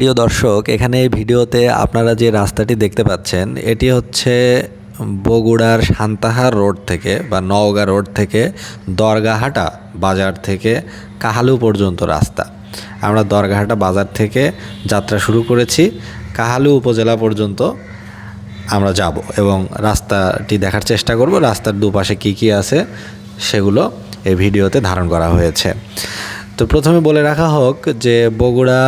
প্রিয় দর্শক, এখানে এই ভিডিওতে আপনারা যে রাস্তাটি দেখতে পাচ্ছেন, এটি হচ্ছে বগুড়ার সান্তাহার রোড থেকে বা নওগাঁ রোড থেকে দরগাহাটা বাজার থেকে কাহালু পর্যন্ত রাস্তা। আমরা দরগাহাটা বাজার থেকে যাত্রা শুরু করেছি। কাহালু উপজেলা পর্যন্ত আমরা যাব এবং রাস্তাটি দেখার চেষ্টা করব। রাস্তার দুপাশে কি কি আছে সেগুলো এই ভিডিওতে ধারণ করা হয়েছে। তো প্রথমে বলে রাখা হোক যে বগুড়া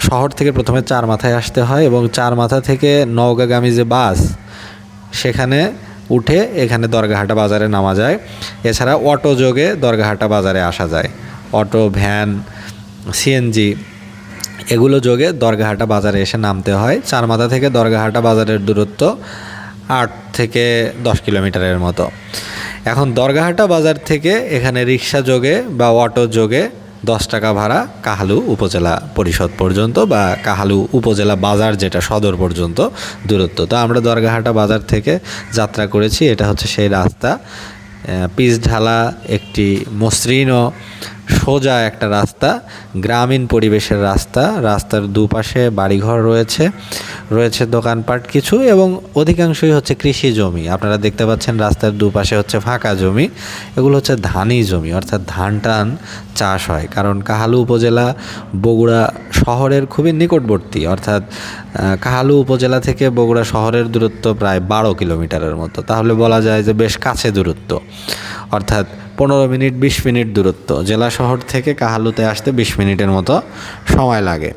শহর থেকে প্রথমে চার মাথায় আসতে হয় এবং চার মাথা থেকে নওগাঁগামী যে বাস, সেখানে উঠে এখানে দরগাহাটা বাজারে নামা যায়। এছাড়া অটো যোগে দরগাহাটা বাজারে আসা যায়। অটো, ভ্যান সিএনজি এগুলো যোগে দরগাহাটা বাজারে এসে নামতে হয়। চার মাথা থেকে দরগাহাটা বাজারের দূরত্ব আট থেকে দশ কিলোমিটারের মতো। এখন দরগাহাটা বাজার থেকে এখানে রিক্সা যোগে বা অটো যোগে দশ টাকা ভাড়া কাহালু উপজেলা পরিষদ পর্যন্ত বা কাহালু উপজেলা বাজার যেটা সদর পর্যন্ত দূরত্ব। তো আমরা দরগাহাটা বাজার থেকে যাত্রা করেছি, এটা হচ্ছে সেই রাস্তা। পিচ ঢালা একটি মসৃণ সোজা একটা রাস্তা, গ্রামীণ পরিবেশের রাস্তা। রাস্তার দুপাশে বাড়িঘর রয়েছে রয়েছে দোকানপাট কিছু এবং অধিকাংশই হচ্ছে কৃষি জমি। আপনারা দেখতে পাচ্ছেন রাস্তার দুপাশে হচ্ছে ফাঁকা জমি, এগুলো হচ্ছে ধানি জমি, অর্থাৎ ধান টান চাষ হয়। কারণ কাহালু উপজেলা বগুড়া শহরের খুবই নিকটবর্তী, অর্থাৎ কাহালু উপজেলা থেকে বগুড়া শহরের দূরত্ব প্রায় বারো কিলোমিটারের মতো। তাহলে বলা যায় যে বেশ কাছে দূরত্ব। অর্থাৎ পনেরো মিনিট বিশ মিনিট দূরত্ব। জেলা শহর থেকে কাহালুতে আসতে বিশ মিনিটের মতো সময় লাগে।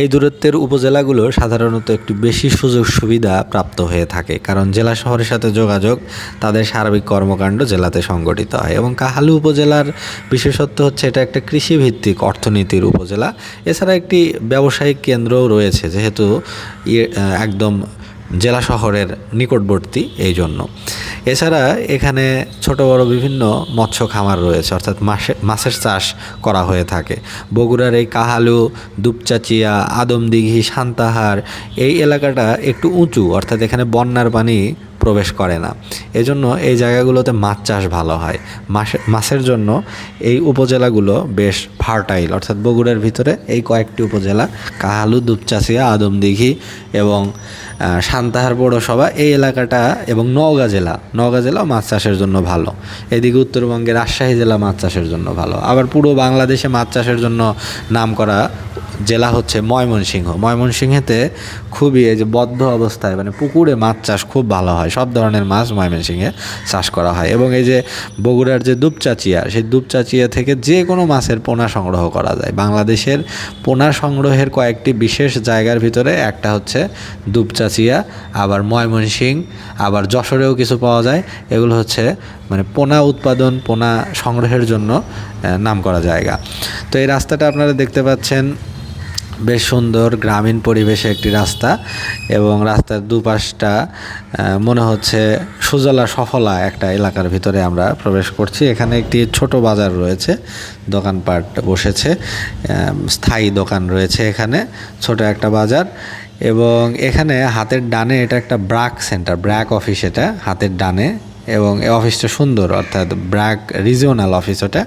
এই দূরত্বের উপজেলাগুলো সাধারণত একটু বেশি সুযোগ সুবিধা প্রাপ্ত হয়ে থাকে কারণ জেলা শহরের সাথে যোগাযোগ তাদের সার্বিক কর্মকাণ্ড জেলাতে সংগঠিত হয় এবং কাহালু উপজেলার বিশেষত্ব হচ্ছে এটা একটা কৃষিভিত্তিক অর্থনীতির উপজেলা। এছাড়া একটি ব্যবসায়িক কেন্দ্রও রয়েছে যেহেতু ইয়ে, একদম জেলা শহরের নিকটবর্তী এই জন্য। এছাড়া এখানে ছোট বড় বিভিন্ন মৎস্য খামার রয়েছে, অর্থাৎ মাসে মাছের চাষ করা হয়ে থাকে। বগুড়ার এই কাহালু, দুপচাচিয়া, আদমদিঘি, সান্তাহার এই এলাকাটা একটু উঁচু, অর্থাৎ এখানে বন্যার পানি প্রবেশ করে না। এজন্য এই জায়গাগুলোতে মাছ চাষ ভালো হয়। মাসে- মাছের জন্য এই উপজেলাগুলো বেশ ফার্টাইল অর্থাৎ বগুড়ার ভিতরে এই কয়েকটি উপজেলা, কাহালু দুপচাচিয়া আদমদিঘি এবং সান্তাহার পৌরসভা, এই এলাকাটা এবং নওগাঁ জেলা। নওগাঁ জেলা মাছ চাষের জন্য ভালো। এদিকে উত্তরবঙ্গের রাজশাহী জেলা মাছ চাষের জন্য ভালো। আবার পুরো বাংলাদেশে মাছ চাষের জন্য নাম করা জেলা হচ্ছে ময়মনসিংহ। ময়মনসিংহেতে খুবই এই যে বদ্ধ অবস্থায় মানে পুকুরে মাছ চাষ খুব ভালো হয়। সব ধরনের মাছ ময়মনসিংহে চাষ করা হয়। এবং এই যে বগুড়ার যে দুপচাচিয়া, সেই দুপচাচিয়া থেকে যে কোনো মাছের পোনা সংগ্রহ করা যায়। বাংলাদেশের পোনা সংগ্রহের কয়েকটি বিশেষ জায়গার ভিতরে একটা হচ্ছে দুপচাচিয়া, আবার ময়মনসিং, আবার যশোরেও কিছু পাওয়া যায়। এগুলো হচ্ছে মানে পোনা উৎপাদন, পোনা সংগ্রহের জন্য নাম করা জায়গা। তো এই রাস্তাটা আপনারা দেখতে পাচ্ছেন বেশ সুন্দর গ্রামীণ পরিবেশে একটি রাস্তা এবং রাস্তার দুপাশটা মনে হচ্ছে সুজলা সফলা একটা এলাকার ভিতরে আমরা প্রবেশ করছি। এখানে একটি ছোট বাজার রয়েছে, দোকানপাট বসেছে স্থায়ী দোকান রয়েছে এখানে, ছোট একটা বাজার এবং এখানে হাতের ডানে এটা একটা ব্রাক সেন্টার ব্র্যাক অফিস এটা, হাতের ডানে এবং এই অফিসটা সুন্দর, অর্থাৎ ব্র্যাক রিজিওনাল অফিস ওটা।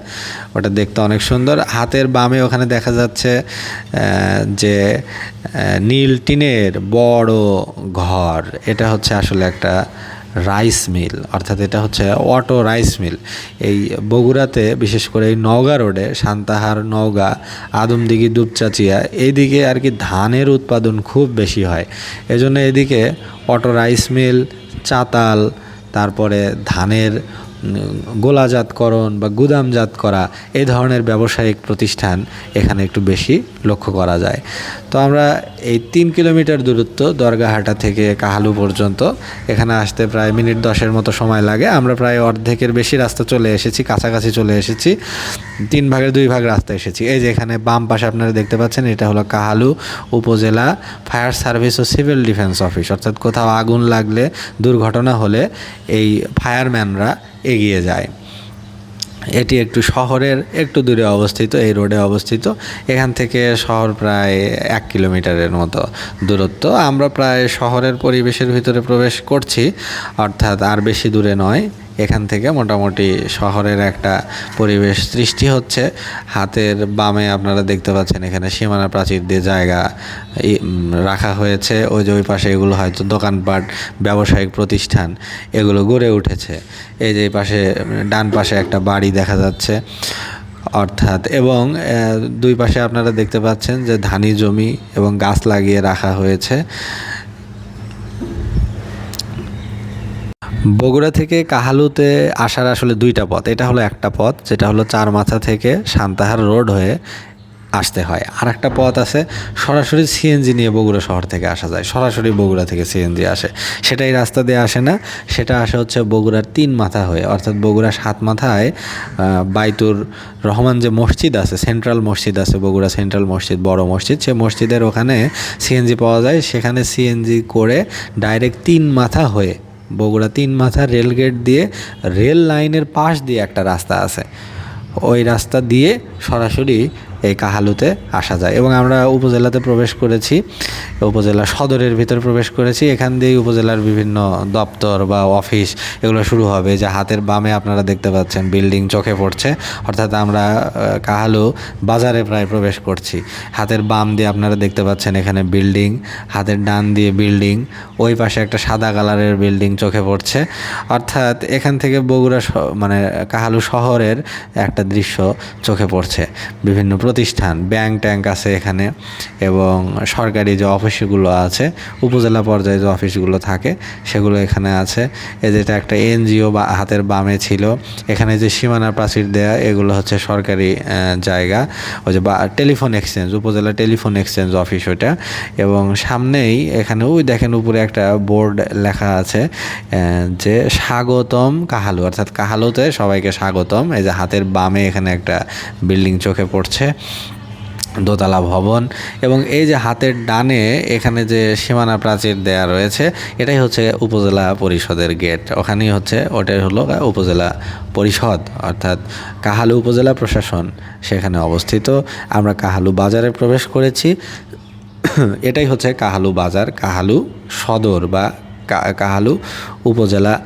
ওটা দেখতে অনেক সুন্দর। হাতের বামে ওখানে দেখা যাচ্ছে যে নীল টিনের বড় ঘর। এটা হচ্ছে আসলে একটা রাইস মিল, অর্থাৎ এটা হচ্ছে অটো রাইস মিল। এই বগুড়াতে, বিশেষ করে এই নওগাঁ রোডে, সান্তাহার, নওগাঁ, আদমদিঘি, দুপচাচিয়া এইদিকে আর কি ধানের উৎপাদন খুব বেশি হয়। এজন্য এদিকে অটো রাইস মিল, চাতাল তারপরে ধানের গোলাজাতকরণ বা গুদামজাত করা এ ধরনের ব্যবসায়িক প্রতিষ্ঠান এখানে একটু বেশি লক্ষ্য করা যায়। তো আমরা এই তিন কিলোমিটার দূরত্ব দরগাহাটা থেকে কাহালু পর্যন্ত, এখানে আসতে প্রায় মিনিট দশের মতো সময় লাগে। আমরা প্রায় অর্ধেকের বেশি রাস্তা চলে এসেছি, কাছাকাছি চলে এসেছি। তিন ভাগের দুই ভাগ রাস্তা এসেছি। এই যে এখানে বাম পাশে আপনারা দেখতে পাচ্ছেন, এটা হলো কাহালু উপজেলা ফায়ার সার্ভিস ও সিভিল ডিফেন্স অফিস। অর্থাৎ কোথাও আগুন লাগলে, দুর্ঘটনা হলে এই ফায়ারম্যানরা এগিয়ে যায়। এটি একটু শহরের, একটু দূরে অবস্থিত, এই রোডে অবস্থিত। এখান থেকে শহর প্রায় এক কিলোমিটারের মতো দূরত্ব। আমরা প্রায় শহরের পরিবেশের ভিতরে প্রবেশ করছি, অর্থাৎ আর বেশি দূরে নয়। এখান থেকে মোটামুটি শহরের একটা পরিবেশ সৃষ্টি হচ্ছে। হাতের বামে আপনারা দেখতে পাচ্ছেন এখানে সীমানা প্রাচীর দিয়ে জায়গা রাখা হয়েছে। ওই যে ওই পাশে এগুলো হয়তো দোকানপাট, ব্যবসায়িক প্রতিষ্ঠান এগুলো গড়ে উঠেছে। এই যে পাশে, ডান পাশে একটা বাড়ি দেখা যাচ্ছে। অর্থাৎ এবং দুই পাশে আপনারা দেখতে পাচ্ছেন যে ধানি জমি এবং গাছ লাগিয়ে রাখা হয়েছে। বগুড়া থেকে কাহালুতে আসার আসলে দুইটা পথ। এটা হলো একটা পথ, যেটা হলো চার মাথা থেকে সান্তাহার রোড হয়ে আসতে হয়। আর একটা পথ আছে, সরাসরি সিএনজি নিয়ে বগুড়া শহর থেকে আসা যায়। সরাসরি বগুড়া থেকে সিএনজি আসে। সেটা এই রাস্তা দিয়ে আসে না, সেটা আসে হচ্ছে বগুড়ার তিন মাথা হয়ে। অর্থাৎ বগুড়া সাত মাথায় বাইতুর রহমান যে মসজিদ আছে, সেন্ট্রাল মসজিদ আছে, বগুড়া সেন্ট্রাল মসজিদ, বড় মসজিদ, সে মসজিদের ওখানে সিএনজি পাওয়া যায়। সেখানে সিএনজি করে ডাইরেক্ট তিন মাথা হয়ে বগুড়া তিন মাথা রেলগেট দিয়ে রেল লাইনের পাশ দিয়ে একটা রাস্তা আছে। ওই রাস্তা দিয়ে সরাসরি এই কাহালুতে আসা যায়। এবং আমরা উপজেলাতে প্রবেশ করেছি, উপজেলা সদরের ভিতর প্রবেশ করেছি। এখান দিয়ে উপজেলার বিভিন্ন দপ্তর বা অফিস এগুলো শুরু হবে। যে হাতের বামে আপনারা দেখতে পাচ্ছেন, বিল্ডিং চোখে পড়ছে। অর্থাৎ আমরা কাহালু বাজারে প্রায় প্রবেশ করছি। হাতের বাম দিয়ে আপনারা দেখতে পাচ্ছেন এখানে বিল্ডিং, হাতের ডান দিয়ে বিল্ডিং, ওই পাশে একটা সাদা কালারের বিল্ডিং চোখে পড়ছে। অর্থাৎ এখান থেকে বগুড়া মানে কাহালু শহরের একটা দৃশ্য চোখে পড়ছে। বিভিন্ন প্রতিষ্ঠান ব্যাংক ট্যাঙ্ক আছে এখানে এবং সরকারি যে অফিসগুলো আছে, উপজেলা পর্যায়ে যে অফিসগুলো থাকে সেগুলো এখানে আছে। এই যেটা একটা এনজিও বা হাতের বামে ছিল, এখানে যে সীমানা প্রাচীর দেয়া, এগুলো হচ্ছে সরকারি জায়গা। ওই যে বা, টেলিফোন এক্সচেঞ্জ উপজেলা টেলিফোন এক্সচেঞ্জ অফিস ওইটা। এবং সামনেই এখানে, ওই দেখেন উপরে একটা বোর্ড লেখা আছে যে স্বাগতম কাহালু, অর্থাৎ কাহালুতে সবাইকে স্বাগতম। এই যে হাতের বামে এখানে একটা বিল্ডিং চোখে পড়ছে। দোতলা ভবন এবং এই যে হাতের ডানে এখানে যে সীমানা প্রাচীর দেয়া রয়েছে, এটাই হচ্ছে উপজেলা পরিষদের গেট। ওখানেই হচ্ছে, ওটাই হলো উপজেলা পরিষদ, অর্থাৎ কাহালু উপজেলা প্রশাসন সেখানে অবস্থিত। আমরা কাহালু বাজারে প্রবেশ করেছি। এটাই হচ্ছে কাহালু বাজার, কাহালু সদর বা কাহালু উপজেলা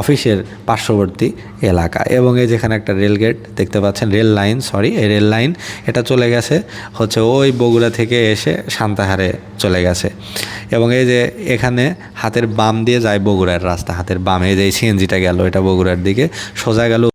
অফিসের পার্শ্ববর্তী এলাকা এবং এই যেখানে একটা রেলগেট দেখতে পাচ্ছেন, রেল লাইন সরি এই রেল লাইন, এটা চলে গেছে হচ্ছে ওই বগুড়া থেকে এসে সান্তাহারে চলে গেছে। এবং এই যে এখানে হাতের বাম দিয়ে যায় বগুড়ার রাস্তা, হাতের বামে যে সিএনজিটা গেল, এটা বগুড়ার দিকে, সোজা গেল